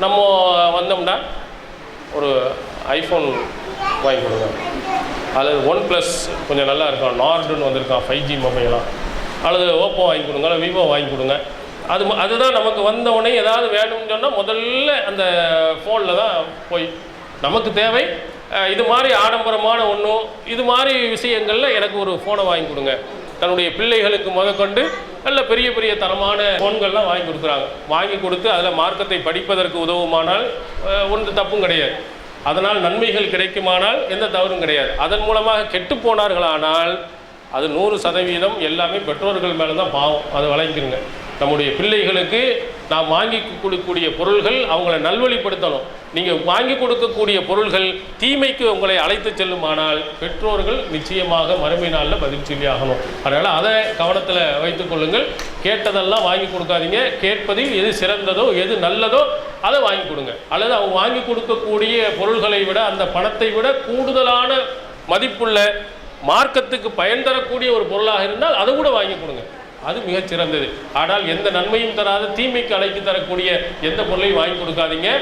நம்ம வந்தோம்னா ஒரு ஐஃபோன் வாங்கி கொடுங்க. அல்லது ஒன் ப்ளஸ் கொஞ்சம் நல்லா இருக்கும். நார்டுன்னு வந்திருக்கான் ஃபைவ் ஜி மொபைலாம் அல்லது ஓப்போ வாங்கி கொடுங்க அல்லது விவோ வாங்கி கொடுங்க. அது ம- அதுதான் நமக்கு வந்தவுடனே ஏதாவது வேணும்னு சொன்னால் முதல்ல அந்த ஃபோனில் தான் போய் நமக்கு தேவை. இது மாதிரி ஆடம்பரமான ஒன்றும் இது மாதிரி விஷயங்களில் எனக்கு ஒரு ஃபோனை வாங்கி கொடுங்க. தன்னுடைய பிள்ளைகளுக்கு முதற்கொண்டு நல்ல பெரிய பெரிய தரமான ஃபோன்கள்லாம் வாங்கி கொடுக்குறாங்க. வாங்கி கொடுத்து அதில் மார்க்கத்தை படிப்பதற்கு உதவுமானால் ஒன்று தப்பும் கிடையாது. அதனால் நன்மைகள் கிடைக்குமானால் எந்த தவறும் கிடையாது. அதன் மூலமாக கெட்டு போனார்களானால் அது நூறு சதவீதம் எல்லாமே பெற்றோர்கள் மேலே தான் பாவம். அதை வழங்கிருங்க. நம்முடைய பிள்ளைகளுக்கு நாம் வாங்கி கொடுக்கக்கூடிய பொருள்கள் அவங்கள நல்வழிப்படுத்தணும். நீங்கள் வாங்கி கொடுக்கக்கூடிய பொருள்கள் தீமைக்கு உங்களை அழைத்து செல்லுமானால் பெற்றோர்கள் நிச்சயமாக மறுமை நாளில் பதில் சொல்லி ஆகணும். அதனால் அதை கவனத்தில் வைத்துக் கொள்ளுங்கள். கேட்டதெல்லாம் வாங்கி கொடுக்காதீங்க. கேட்பதில் எது சிறந்ததோ எது நல்லதோ அதை வாங்கி கொடுங்க. அல்லது அவங்க வாங்கி கொடுக்கக்கூடிய பொருள்களை விட அந்த பணத்தை விட கூடுதலான மதிப்புள்ள மார்க்கத்துக்கு பயன் தரக்கூடிய ஒரு பொருளாக இருந்தால் அதை கூட வாங்கி கொடுங்க. அது மிகச்சிறந்தது. ஆனால் எந்த நன்மையும் தராத தீமைக்கு அழைத்து தரக்கூடிய எந்த பொருளையும் வாங்கி கொடுக்காதீங்க.